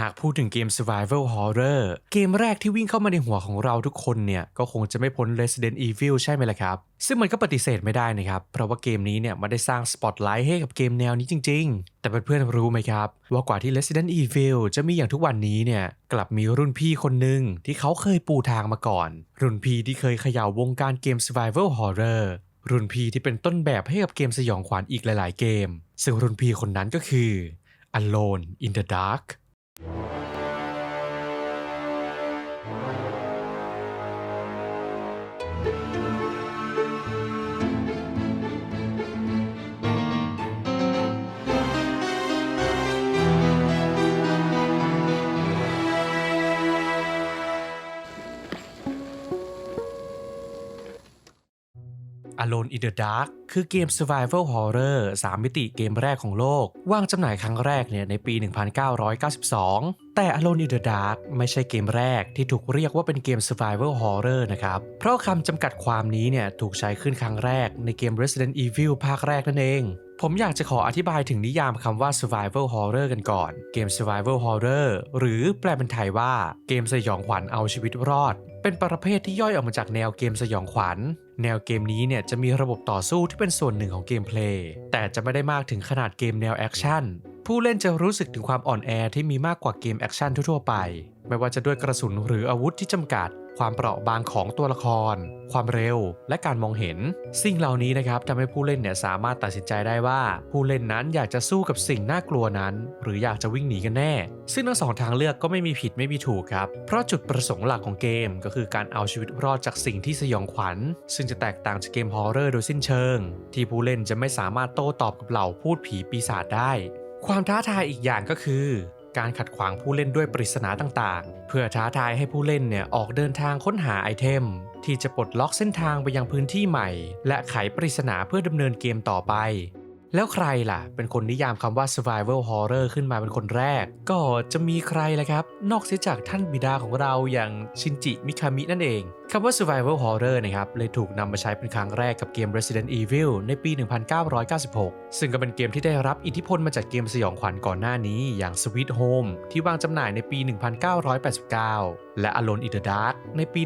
หากพูดถึงเกม Survival Horror เกมแรกที่วิ่งเข้ามาในหัวของเราทุกคนเนี่ย ก็คงจะไม่พ้น Resident Evil ใช่ไหมล่ะครับ ซึ่งมันก็ปฏิเสธไม่ได้นะครับ เพราะว่าเกมนี้เนี่ยมันได้สร้างสปอตไลท์ให้กับเกมแนวนี้จริง ๆ แต่เพื่อนๆรู้ไหมครับ ว่ากว่าที่ Resident Evil จะมีอย่างทุกวันนี้เนี่ยกลับมีรุ่นพี่คนหนึ่งที่เขาเคยปูทางมาก่อน รุ่นพี่ที่เคยเขย่าวงการเกม Survival Horror รุ่นพี่ที่เป็นต้นแบบให้กับเกมสยองขวัญอีกหลาย ๆ เกม ซึ่งรุ่นพี่คนนั้นก็คือ Alone in the Dark อ Alone in the Dark คือเกม Survival Horror 3 มิติเกมแรกของโลก วางจำหน่ายครั้งแรกเนี่ยในปี 1992 แต่ Alone in the Dark ไม่ใช่เกมแรกที่ถูกเรียกว่าเป็นเกม Survival Horror นะครับ เพราะคำจำกัดความนี้เนี่ยถูกใช้ขึ้นครั้งแรกในเกม Resident Evil ภาคแรกนั่นเองผมอยากจะขออธิบายถึงนิยามคำว่า survival horror กันก่อน เกม survival horror หรือแปลเป็นไทยว่าเกมสยองขวัญเอาชีวิตรอด เป็นประเภทที่ย่อยออกมาจากแนวเกมสยองขวัญ แนวเกมนี้เนี่ยจะมีระบบต่อสู้ที่เป็นส่วนหนึ่งของเกมเพลย์แต่จะไม่ได้มากถึงขนาดเกมแนวแอคชั่นผู้เล่นจะรู้สึกถึงความอ่อนแอที่มีมากกว่าเกมแอคชั่นทั่วไป ไม่ว่าจะด้วยกระสุนหรืออาวุธที่จำกัด ความเปราะบางของตัวละคร ความเร็ว และการมองเห็น สิ่งเหล่านี้นะครับทำให้ผู้เล่นเนี่ยสามารถตัดสินใจได้ว่า ผู้เล่นนั้นอยากจะสู้กับสิ่งน่ากลัวนั้น หรืออยากจะวิ่งหนีกันแน่ ซึ่งทั้งสองทางเลือกก็ไม่มีผิดไม่มีถูกครับ เพราะจุดประสงค์หลักของเกม ก็คือการเอาชีวิตรอดจากสิ่งที่สยองขวัญ ซึ่งจะแตกต่างจากเกมฮอร์เรอร์โดยสิ้นเชิง ที่ผู้เล่นจะไม่สามารถโต้ตอบกับเหล่าพูดผีปีศาจได้ ความท้าทายอีกอย่างก็คือ การขัดขวางผู้เล่นด้วยปริศนาต่างๆ เพื่อท้าทายให้ผู้เล่นเนี่ยออกเดินทางค้นหาไอเทม ที่จะปลดล็อกเส้นทางไปยังพื้นที่ใหม่ และไขปริศนาเพื่อดำเนินเกมต่อไป แล้วใครล่ะ เป็นคนนิยามคำว่า survival horror ขึ้นมาเป็นคนแรก ก็จะมีใครล่ะครับ นอกเสียจากท่านบิดาของเราอย่างชินจิมิคามินั่นเอง คำว่า survival horror นะครับเลยถูกนำมาใช้เป็นครั้งแรกกับเกม Resident Evil ในปี 1996 ซึ่งก็เป็นเกมที่ได้รับอิทธิพลมาจากเกมสยองขวัญก่อนหน้านี้อย่าง Sweet Home ที่วางจำหน่ายในปี 1989 และ Alone in the Dark ในปี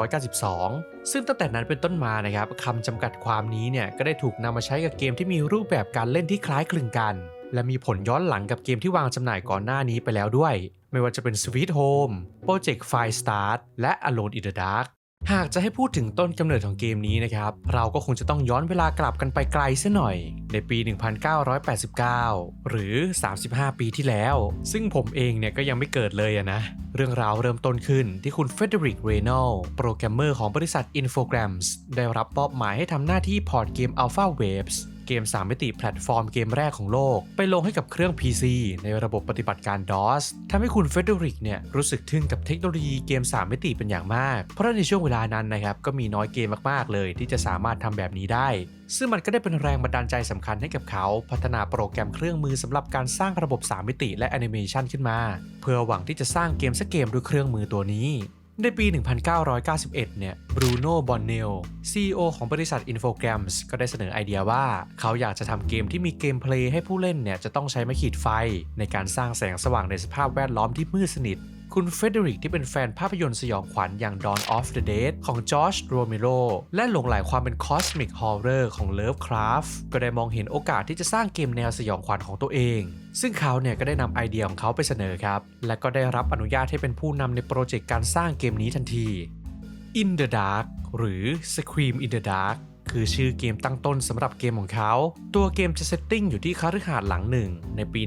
1992 ซึ่งตั้งแต่นั้นเป็นต้นมานะครับคำจำกัดความนี้เนี่ยก็ได้ถูกนำมาใช้กับเกมที่มีรูปแบบการเล่นที่คล้ายคลึงกัน และมีผลย้อนหลังกับเกมที่วางจำหน่ายก่อนหน้านี้ไปแล้วด้วย ไม่ว่าจะเป็น Sweet Home Project Fire Start และ Alone in the Dark หากจะให้พูดถึงต้นกำเนิดของเกมนี้นะครับ เราก็คงจะต้องย้อนเวลากลับกันไปไกลซะหน่อย ในปี 1989 หรือ 35 ปีที่แล้ว ซึ่งผมเองเนี่ยก็ยังไม่เกิดเลยอะนะ เรื่องราวเริ่มต้นขึ้นที่คุณเฟเดริก เรโนลโปรแกรมเมอร์ของบริษัท Infogrames ได้รับมอบหมายให้ทำหน้าที่พอร์ตเกม Alpha Waves เกม 3 มิติแพลตฟอร์มเกมแรกของโลก ไปลงให้กับเครื่อง PC ในระบบปฏิบัติการ DOS ทำให้คุณเฟเดริกเนี่ยรู้สึกทึ่งกับเทคโนโลยีเกม 3 มิติเป็นอย่างมาก เพราะในช่วงเวลานั้นนะครับก็มีน้อยเกมมากๆเลย ที่จะสามารถทำแบบนี้ได้ ซึ่งมันก็ได้เป็นแรงบันดาลใจสำคัญให้กับเขา พัฒนาโปรแกรมเครื่องมือสำหรับการสร้างระบบ 3 มิติและแอนิเมชันขึ้นมา เพื่อหวังที่จะสร้างเกมสักเกมด้วยเครื่องมือตัวนี้ ในปี 1991 เนี่ย บรูโน่บอนเนล CEO ของบริษัท Infogrames ก็ได้เสนอไอเดียว่า เขาอยากจะทำเกมที่มีเกมเพลย์ให้ผู้เล่นเนี่ยจะต้องใช้ไม้ขีดไฟ ในการสร้างแสงสว่างในสภาพแวดล้อมที่มืดสนิท คุณเฟเดริกที่เป็นแฟนภาพยนตร์สยองขวัญอย่าง Dawn of the Dead ของจอร์จโรเมโรและหลงไหลความเป็น Cosmic Horror ของ Lovecraft ก็ได้มองเห็นโอกาสที่จะสร้างเกมแนวสยองขวัญของตัวเอง ซึ่งเขาเนี่ยก็ได้นำไอเดียของเขาไปเสนอครับ และก็ได้รับอนุญาตให้เป็นผู้นำในโปรเจกต์การสร้างเกมนี้ทันที In the Dark หรือ Scream in the Dark คือชื่อเกมตั้งต้นสำหรับเกมของเขา ตัวเกมจะเซตติ้งอยู่ที่คฤหาสน์หลังหนึ่งในปี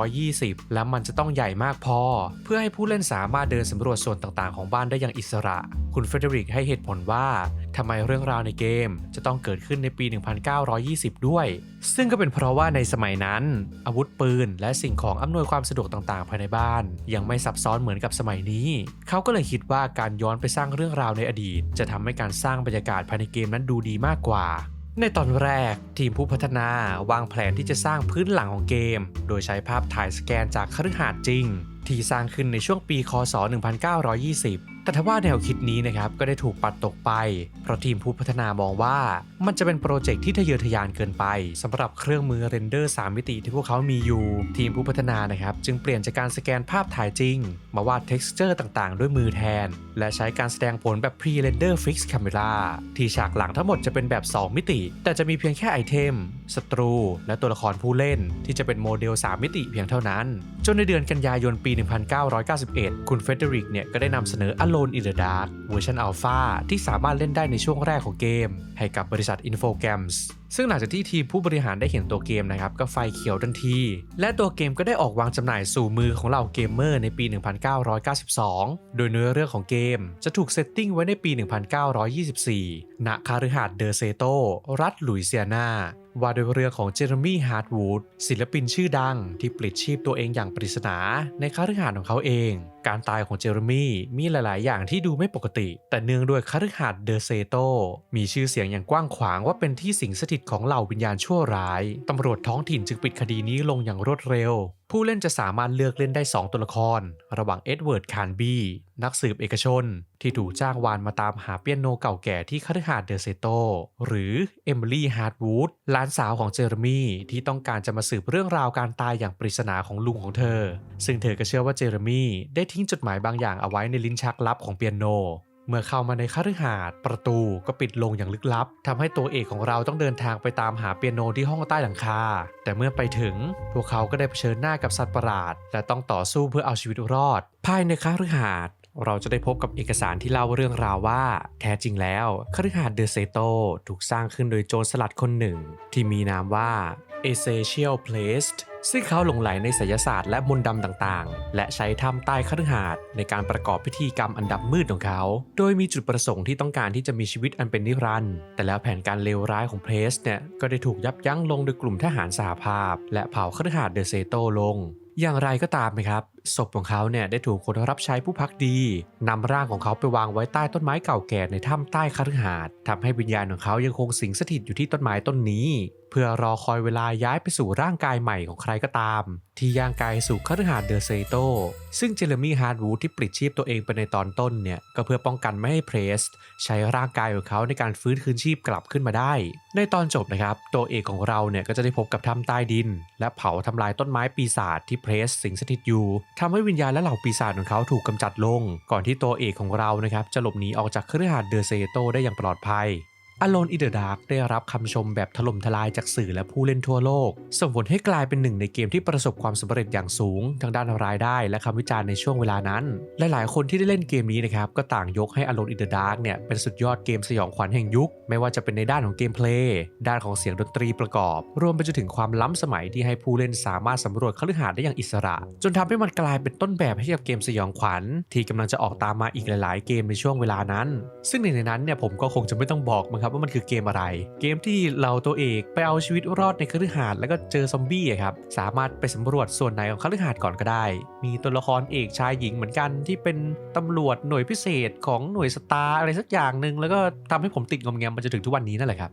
1920 และมันจะต้องใหญ่มากพอ เพื่อให้ผู้เล่นสามารถเดินสำรวจส่วนต่างๆ ของบ้านได้อย่างอิสระ คุณเฟเดริกให้เหตุผลว่า ทำไมเรื่องราวในเกมจะต้องเกิดขึ้นในปี 1920 ด้วย ซึ่งก็เป็นเพราะว่าในสมัยนั้น อาวุธปืน และสิ่งของอำนวยความสะดวกต่างๆ ภายในบ้าน ยังไม่ซับซ้อนเหมือนกับสมัยนี้ เขาก็เลยคิดว่าการย้อนไปสร้างเรื่องราวในอดีต จะทำให้การสร้างบรรยากาศภายในเกมนั้นดูดีมากกว่าในตอนแรกทีมผู้พัฒนาวางแผนที่จะสร้างพื้นหลังของเกม โดยใช้ภาพถ่ายสแกนจากคฤหาสน์จริง ที่สร้างขึ้นในช่วงปี คศ 1920 แต่ทว่าแนวคิดนี้นะครับก็ได้ถูกปัดตกไป เพราะทีมผู้พัฒนามองว่า มันจะเป็นโปรเจกต์ที่ทะเยอทะยานเกินไปสำหรับเครื่องมือเรนเดอร์ 3 มิติที่พวกเขามีอยู่ ทีมผู้พัฒนานะครับจึงเปลี่ยนจากการสแกนภาพถ่ายจริง มาวาด texture ต่างๆ ด้วยมือแทน และใช้การแสดงผลแบบ pre-render fix camera ที่ฉากหลังทั้งหมดจะเป็นแบบ 2 มิติ แต่จะมีเพียงแค่ไอเทม ศัตรู และตัวละครผู้เล่น ที่จะเป็นโมเดล 3 มิติเพียงเท่านั้น จนในเดือนกันยายนปี 1991 คุณเฟเดริกเนี่ยก็ได้นำเสนอ Alone in the Dark เวอร์ชันอัลฟาที่สามารถเล่นได้ในช่วงแรกของเกม ให้กับบริษัท Infogames ซึ่งหลังจากที่ทีมผู้บริหารได้เห็นตัวเกมนะครับก็ไฟเขียวทันที และตัวเกมก็ได้ออกวางจำหน่ายสู่มือของเหล่าเกมเมอร์ในปี 1992 โดยเนื้อเรื่องของเกมจะถูกเซตติ้งไว้ในปี 1924 ณ คาฤหาสน์เดอเซโต รัฐหลุยเซียนา ว่าด้วยเรื่องของเจอร์มี่ฮาร์ดวูดศิลปินชื่อดังที่ปลิดชีพตัวเองอย่างปริศนาในคาฤหาสน์ของเขาเอง การตายของเจอร์มี่มีหลาย ๆ อย่างที่ดูไม่ปกติ แต่เนื่องด้วยคาฤหาสน์เดอเซโตมีชื่อเสียงอย่างกว้างขวางว่าเป็นที่สิงสถิตของเหล่าวิญญาณชั่วร้าย ตำรวจท้องถิ่นจึงปิดคดีนี้ลงอย่างรวดเร็ว ผู้เล่นจะสามารถเลือกเล่นได้ 2 ตัวละคร ระหว่างเอ็ดเวิร์ด คานบีนักสืบเอกชน ที่ถูกจ้างวานมาตามหาเปียโนเก่าแก่ที่คฤหาสน์เดอเซโตหรือเอมิลี่ ฮาร์ดวูด หลานสาวของเจอร์มี่ที่ต้องการจะมาสืบเรื่องราวการตายอย่างปริศนาของลุงของเธอ ซึ่งเธอก็เชื่อว่าเจอร์มี่ได้ทิ้งจดหมายบางอย่างเอาไว้ในลิ้นชักลับของเปียโน เมื่อเข้ามาในคฤหาสน์ประตูก็ปิดลงอย่างลึกลับทำให้ตัวเอกของเราต้องเดินทางไปตามหาเปียโนที่ห้องใต้หลังคา แต่เมื่อไปถึง พวกเขาก็ได้เผชิญหน้ากับสัตว์ประหลาด และต้องต่อสู้เพื่อเอาชีวิตรอด ภายในคฤหาสน์เราจะได้พบกับเอกสารที่เล่าเรื่องราวว่า แท้จริงแล้วคฤหาสน์เดอเซโตถูกสร้างขึ้นโดยโจรสลัดคนหนึ่ง ที่มีนามว่า Essential Place ซึ่งเขาหลงไหลในไสยศาสตร์และมนต์ดำต่างๆ และใช้ถ้ำใต้คฤหาสน์ในการประกอบพิธีกรรมอันดับมืดของเขา โดยมีจุดประสงค์ที่ต้องการที่จะมีชีวิตอันเป็นนิรันดร์ แต่แล้วแผนการเลวร้ายของเพลสเนี่ย ก็ได้ถูกยับยั้งลงโดยกลุ่มทหารสหภาพ และเผาคฤหาสน์เดอะเซโตลง อย่างไรก็ตามนะครับ ศพของเขาเนี่ยได้ถูกคนรับใช้ผู้พักดีนำร่างของเขาไปวางไว้ใต้ต้นไม้เก่าแก่ในถ้ำใต้คฤหาสน์ทำให้วิญญาณของเขายังคงสิงสถิตอยู่ที่ต้นไม้ต้นนี้ เพื่อรอคอยเวลาย้ายไปสู่ร่างกายใหม่ของใครก็ตาม ที่ย่างกายสู่คฤหาสน์เดอเซโตซึ่งเจเรมี่ฮาร์ดวูดที่ปลิดชีพตัวเองไปในตอนต้นเนี่ยก็เพื่อป้องกันไม่ให้เพรส ใช้ร่างกายของเขาในการฟื้นคืนชีพกลับขึ้นมาได้ ในตอนจบนะครับ ตัวเอกของเราเนี่ยก็จะได้พบกับถ้ำใต้ดิน และเผาทำลายต้นไม้ปีศาจที่เพรสสิงสถิตอยู่ทำให้วิญญาณและเหล่าปีศาจของเขาถูกกำจัดลง ก่อนที่ตัวเอกของเรานะครับจะหลบหนีออกจากเครือข่ายเดอเซโตได้อย่างปลอดภัย Alone in the Dark ได้รับคำชมแบบถล่มทลายจากสื่อและผู้เล่นทั่วโลก ส่งผลให้กลายเป็นหนึ่งในเกมที่ประสบความสำเร็จอย่างสูงทางด้านรายได้และคำวิจารณ์ในช่วงเวลานั้น หลายๆ คนที่ได้เล่นเกมนี้นะครับก็ต่างยกให้ Alone in the Dark เนี่ยเป็นสุดยอดเกมสยองขวัญแห่งยุค ไม่ว่าจะเป็นในด้านของเกมเพลย์ด้านของเสียงดนตรีประกอบ รวมไปจนถึงความล้ำสมัยที่ให้ผู้เล่นสามารถสำรวจคฤหาสน์ได้อย่างอิสระ จนทำให้มันกลายเป็นต้นแบบให้กับเกมสยองขวัญ ที่กำลังจะออกตามมาอีกหลาย ๆ เกมในช่วงเวลานั้น ซึ่งหนึ่งในนั้นเนี่ยผมก็คงจะไม่ต้องบอกมั้งครับว่ามันคือเกมอะไร เกมที่เราตัวเอกไปเอาชีวิตรอดในคฤหาสน์แล้วก็เจอซอมบี้อะครับสามารถไปสำรวจส่วนไหนของคฤหาสน์ก่อนก็ได้ มีตัวละครเอกชายหญิงเหมือนกันที่เป็นตำรวจหน่วยพิเศษของหน่วยสตาร์อะไรสักอย่างหนึ่งแล้วก็ทำให้ผมติดงอมแงมมาจนถึงทุกวันนี้นั่นแหละครับ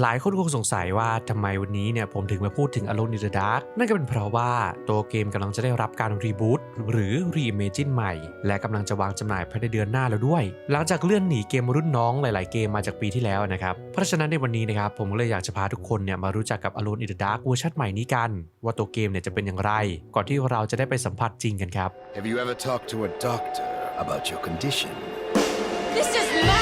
หลายคนคงสงสัยว่าทำไมวันนี้เนี่ยผมถึงมาพูดถึง Alone in the Dark นั่นก็เป็นเพราะว่าตัวเกมกำลังจะได้รับการรีบูตหรือ Reimagine ใหม่ และกำลังจะวางจำหน่ายภายในเดือนหน้าแล้วด้วย หลังจากเลื่อนหนีเกมรุ่นน้องหลาย ๆ เกมมาจากปีที่แล้วนะครับ เพราะฉะนั้นในวันนี้นะครับผมก็เลยอยากจะพาทุกคนเนี่ยมารู้จักกับ Alone in the Dark เวอร์ชันใหม่นี้กัน ว่าตัวเกมเนี่ยจะเป็นอย่างไร ก่อนที่เราจะได้ไปสัมผัสจริงกันครับ Have you ever talked to a doctor about your condition? This is madness!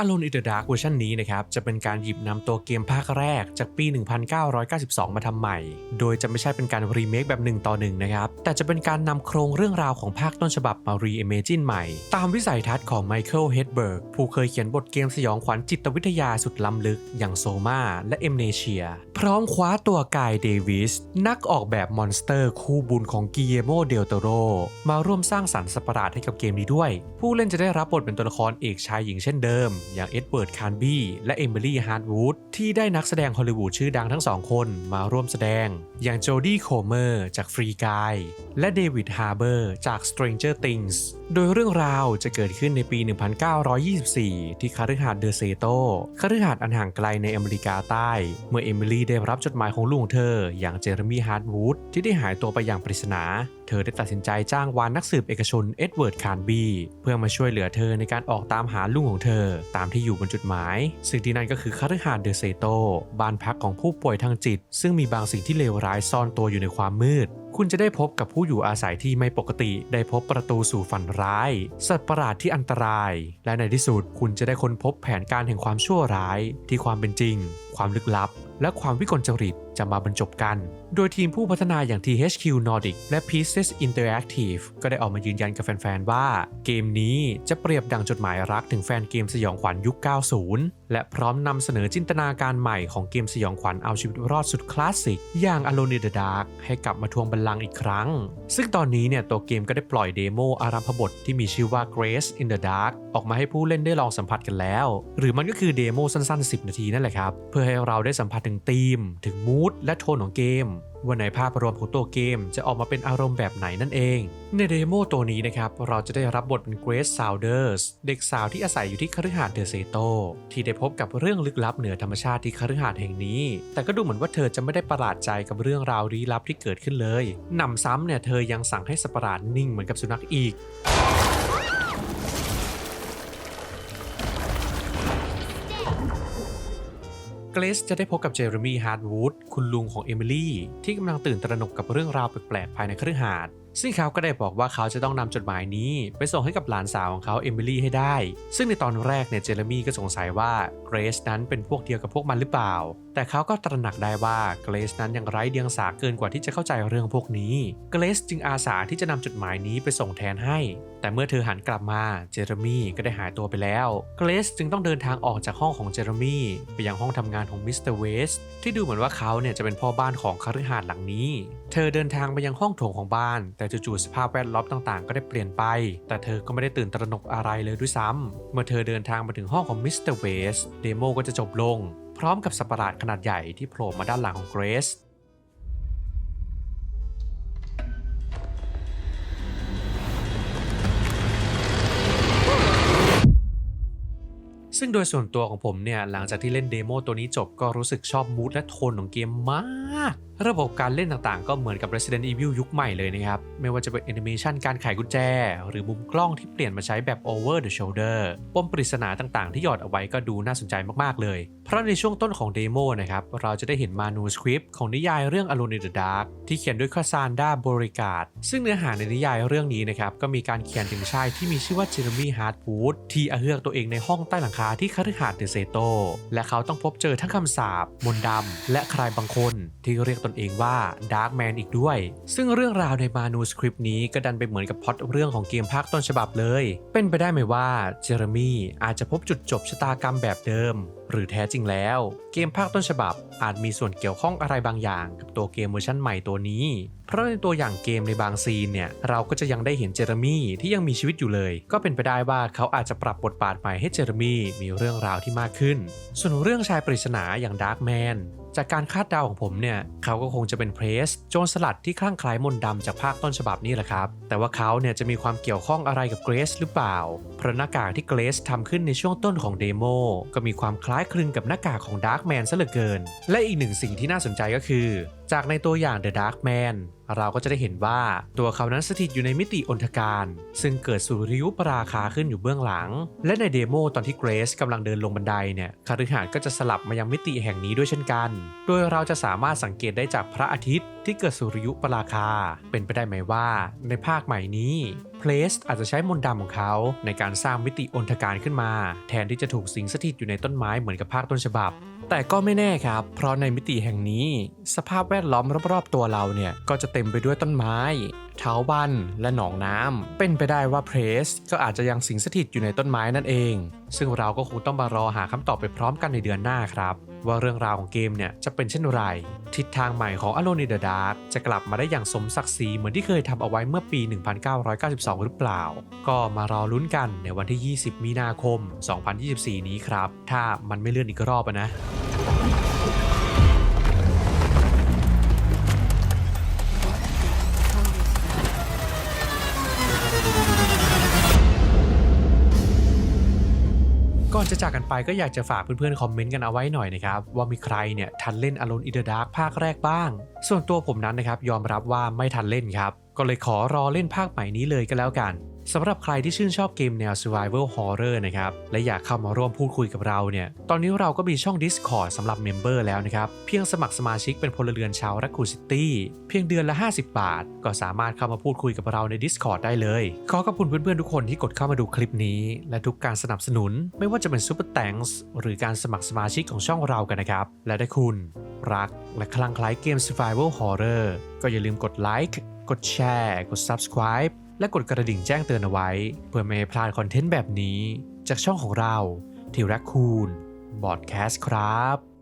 Alone in the Dark เวอร์ชันนี้นะครับจะเป็นการหยิบนำตัวเกมภาคแรกจากปี 1992 มาทำใหม่ โดยจะไม่ใช่เป็นการรีเมคแบบ1ต่อ1นะครับ แต่จะเป็นการนำโครงเรื่องราวของภาคต้นฉบับมารีเอเมจินใหม่ ตามวิสัยทัศน์ของไมเคิลเฮดเบิร์กผู้เคยเขียนบทเกมสยองขวัญจิตวิทยาสุดล้ำลึก อย่างโซมาและเอมเนเชีย พร้อมคว้าตัวกายเดวิส นักออกแบบมอนสเตอร์คู่บุญของกิเยโมเดลโตโรมาร่วมสร้างสรรค์สัตว์ประหลาดให้กับเกมนี้ด้วย ผู้เล่นจะได้รับบทเป็นตัวละครเอกชายหญิงเช่นเดิมอย่างเอ็ดเวิร์ด คานบี้ และเอมิลี่ ฮาร์ดวูด ที่ได้นักแสดงฮอลลีวูดชื่อดังทั้งสองคนมาร่วมแสดง อย่างโจดี้ โคเมอร์ จากฟรีกาย และเดวิด ฮาร์เบอร์ จาก Stranger Things โดยเรื่องราวจะเกิดขึ้นในปี 1924 ที่คฤหาสน์เดอเซโตคฤหาสน์อันห่างไกลในอเมริกาใต้ เมื่อเอมิลี่ได้รับจดหมายของลุงเธอ อย่างเจอร์มี่ฮาร์ดวูด ที่ได้หายตัวไปอย่างปริศนา อได้ตัดสินใจจ้างวานนักสืบเอกชนเอ็ดเวิร์ดคานบีเพื่อมาช่วยเหลือเธอในการออกตามหาลุงของเธอ ตามที่อยู่บนจุดหมาย ซึ่งที่นั่นก็คือคาริฮานเดอเซโตบ้านพักของผู้ป่วยทางจิต ซึ่งมีบางสิ่งที่เลวร้ายซ่อนตัวอยู่ในความมืด คุณจะได้พบกับผู้อยู่อาศัยที่ไม่ปกติ ได้พบประตูสู่ฝันร้าย สัตว์ประหลาดที่อันตราย และในที่สุดคุณจะได้ค้นพบแผนการแห่งความชั่วร้าย ที่ความเป็นจริง ความลึกลับ และความวิกลจริตจะมาบรรจบกัน โดยทีมผู้พัฒนาอย่าง THQ Nordic และ Pieces Interactive ก็ได้ออกมายืนยันกับแฟน ๆ ว่า เกมนี้จะเปรียบดังจดหมายรักถึงแฟนเกมสยองขวัญยุค 90 และพร้อมนำเสนอจินตนาการใหม่ของเกมสยองขวัญเอาชีวิตรอดสุดคลาสสิก อย่าง Alone in the Dark ให้กลับมาทวงบัลลังก์อีกครั้ง ซึ่งตอนนี้เนี่ยตัวเกมก็ได้ปล่อยเดโมอารัมพบทที่มีชื่อว่า Grace in the Dark ออกมาให้ผู้เล่นได้ลองสัมผัสกันแล้ว หรือมันก็คือเดโมสั้นๆ 10 นาทีนั่นแหละครับ เพื่อให้เราได้สัมผัสถึงธีม ถึงมูดและโทนของเกมว่าในภาพรวมของตัวเกมจะออกมาเป็นอารมณ์แบบไหนนั่นเอง ในเดโมตัวนี้นะครับ เราจะได้รับบทเป็น Grace Saunders เด็กสาวที่อาศัยอยู่ที่คฤหาสน์เดอเซโต ที่ได้พบกับเรื่องลึกลับเหนือธรรมชาติที่คฤหาสน์แห่งนี้ แต่ก็ดูเหมือนว่าเธอจะไม่ได้ประหลาดใจกับเรื่องราวลี้ลับที่เกิดขึ้นเลยหนำซ้ำเนี่ยเธอยังสั่งให้สัตว์ประหลาดนิ่งเหมือนกับสุนัขอีก เกรซจะได้พบกับเจอร์มี่ฮาร์ดวูดคุณลุงของเอมิลี่ ที่กำลังตื่นตระหนกกับเรื่องราวแปลกๆภายในคฤหาสน์ซึ่งเขาก็ได้บอกว่าเขาจะต้องนำจดหมายนี้ ไปส่งให้กับหลานสาวของเขาเอมิลี่ให้ได้ ซึ่งในตอนแรกเนี่ยเจอร์มี่ก็สงสัยว่าเกรซนั้นเป็นพวกเดียวกับพวกมันหรือเปล่า แต่เขาก็ตระหนักได้ว่าเกรซนั้นยังไร้เดียงสาเกินกว่าที่จะเข้าใจเรื่องพวกนี้เกรซจึงอาสาที่จะนำจดหมายนี้ไปส่งแทนให้ แต่เมื่อเธอหันกลับมาเจอร์มี่ก็ได้หายตัวไปแล้วเกรซจึงต้องเดินทางออกจากห้องของเจอร์มี่ไปยังห้องทำงานของมิสเตอร์เวสที่ดูเหมือนว่าเขาเนี่ยจะเป็นพ่อบ้านของคฤหาสน์หลังนี้ เธอเดินทางไปยังห้องโถงของบ้าน แต่จู่ๆสภาพแวดล้อมต่างๆ ก็ได้เปลี่ยนไป แต่เธอก็ไม่ได้ตื่นตระหนกอะไรเลยด้วยซ้ำเมื่อเธอเดินทางมาถึงห้องของมิสเตอร์เวสเดโมก็จะจบลง พร้อมกับสัตว์ประหลาดขนาดใหญ่ที่โผล่มาด้านหลังของเกรซซึ่งโดยส่วนตัวของผมเนี่ย หลังจากที่เล่นเดโมตัวนี้จบก็รู้สึกชอบมูดและโทนของเกมมากระบบการเล่นต่างๆ ก็เหมือนกับ Resident Evil ยุคใหม่เลยนะครับ ไม่ว่าจะเป็นแอนิเมชันการไขกุญแจ หรือมุมกล้องที่เปลี่ยนมาใช้แบบ over the shoulder ปมปริศนาต่างๆ ที่หยอดเอาไว้ก็ดูน่าสนใจมากๆเลย เพราะในช่วงต้นของเดโมนะครับ เราจะได้เห็นมานูสคริปต์ของนิยายเรื่อง Alone in the Dark ที่เขียนด้วยคาซานดาบริการดซึ่งเนื้อหาในนิยายเรื่องนี้นะครับก็มีการเขียนถึงชายที่มีชื่อว่าเจอร์มี่ฮาร์ดวูดที่อาเฮือกตัวเองในห้องใต้หลังคาที่คฤหาสน์เดเซโตและเขาต้องพบเจอทั้งคำสาปมนต์ดำและใครบางคนที่เรียกตนเองว่าดาร์กแมนอีกด้วย ซึ่งเรื่องราวในมานูสคริปต์นี้ก็ดันไปเหมือนกับพล็อตเรื่องของเกมภาคต้นฉบับเลย เป็นไปได้ไหมว่าเจอร์มี่อาจจะพบจุดจบชะตากรรมแบบเดิมหรือแท้จริงแล้ว เกมภาคต้นฉบับอาจมีส่วนเกี่ยวข้องอะไรบางอย่างกับตัวเกมเวอร์ชันใหม่ตัวนี้ เพราะในตัวอย่างเกมในบางซีนเนี่ย เราก็จะยังได้เห็นเจอร์มี่ที่ยังมีชีวิตอยู่เลย ก็เป็นไปได้ว่าเขาอาจจะปรับบทบาทใหม่ให้เจอร์มี่มีเรื่องราวที่มากขึ้น ส่วนเรื่องชายปริศนาอย่างดาร์กแมนจากการคาดเดาของผมเนี่ย เขาก็คงจะเป็นเพรส โจรสลัดที่คลั่งคล้ายมนต์ดำจากภาคต้นฉบับนี่แหละครับ แต่ว่าเขาเนี่ยจะมีความเกี่ยวข้องอะไรกับเกรซหรือเปล่า เพราะหน้ากากที่เกรซทำขึ้นในช่วงต้นของเดโมก็มีความคล้ายคลึงกับหน้ากากของดาร์กแมนซะเหลือเกิน และอีกหนึ่งสิ่งที่น่าสนใจก็คือ จากในตัวอย่าง The Dark Man เราก็จะได้เห็นว่าตัวเขานั้นสถิตอยู่ในมิติอนทการ ซึ่งเกิดสุริยุปราคาขึ้นอยู่เบื้องหลัง และในเดโมตอนที่เกรซกำลังเดินลงบันไดเนี่ยคาฤหาสน์ก็จะสลับมายังมิติแห่งนี้ด้วยเช่นกัน โดยเราจะสามารถสังเกตได้จากพระอาทิตย์ที่เกิดสุริยุปราคา เป็นไปได้ไหมว่าในภาคใหม่นี้เพลสอาจจะใช้มนต์ดำของเขาในการสร้างมิติอนทการขึ้นมา แทนที่จะถูกสิงสถิตอยู่ในต้นไม้เหมือนกับภาคต้นฉบับ แต่ก็ไม่แน่ครับ เพราะในมิติแห่งนี้ สภาพแวดล้อมรอบๆตัวเราเนี่ยก็จะเต็มไปด้วยต้นไม้ เท้าบันและหนองน้ำเป็นไปได้ว่าเพรสก็อาจจะยังสิงสถิตอยู่ในต้นไม้นั่นเอง ซึ่งเราก็คงต้องมารอหาคำตอบไปพร้อมกันในเดือนหน้าครับ ว่าเรื่องราวของเกมเนี่ยจะเป็นเช่นไร ทิศทางใหม่ของ Alone in the Dark จะกลับมาได้อย่างสมศักดิ์ศรีเหมือนที่เคยทำเอาไว้เมื่อปี 1992 หรือเปล่า ก็มารอลุ้นกันในวันที่ 20 มีนาคม 2024 นี้ครับ ถ้ามันไม่เลื่อนอีกรอบนะ อนจะจากกันไปก็อยากจะฝากเพื่อนๆคอมเมนต์กันเอาไว้หน่อยนะครับ ว่ามีใครเนี่ยทันเล่น Alone in the Dark ภาคแรกบ้าง ส่วนตัวผมนั้นนะครับยอมรับว่าไม่ทันเล่นครับ ก็เลยขอรอเล่นภาคใหม่นี้เลยก็แล้วกัน สำหรับใครที่ชื่นชอบเกมแนว Survival Horror นะครับ และอยากเข้ามาร่วมพูดคุยกับเราเนี่ย ตอนนี้เราก็มีช่อง Discord สำหรับเมมเบอร์แล้วนะครับ เพียงสมัครสมาชิกเป็นพลเรือนชาวรักคูซิตี้ เพียงเดือนละ 50 บาท ก็สามารถเข้ามาพูดคุยกับเราใน Discord ได้เลย ขอขอบคุณเพื่อนๆ ทุกคนที่กดเข้ามาดูคลิปนี้ และทุกการสนับสนุน ไม่ว่าจะเป็น Super Thanks หรือการสมัครสมาชิกของช่องเรากันนะครับ และถ้าคุณ รัก และคลั่งไคล้เกม Survival Horror ก็อย่าลืมกดไลค์ กดแชร์ กด Subscribe และกดกระดิ่งแจ้งเตือนเอาไว้ เพื่อไม่ให้พลาดคอนเทนต์แบบนี้ จากช่องของเราที่รักคูนบอดแคสต์ครับ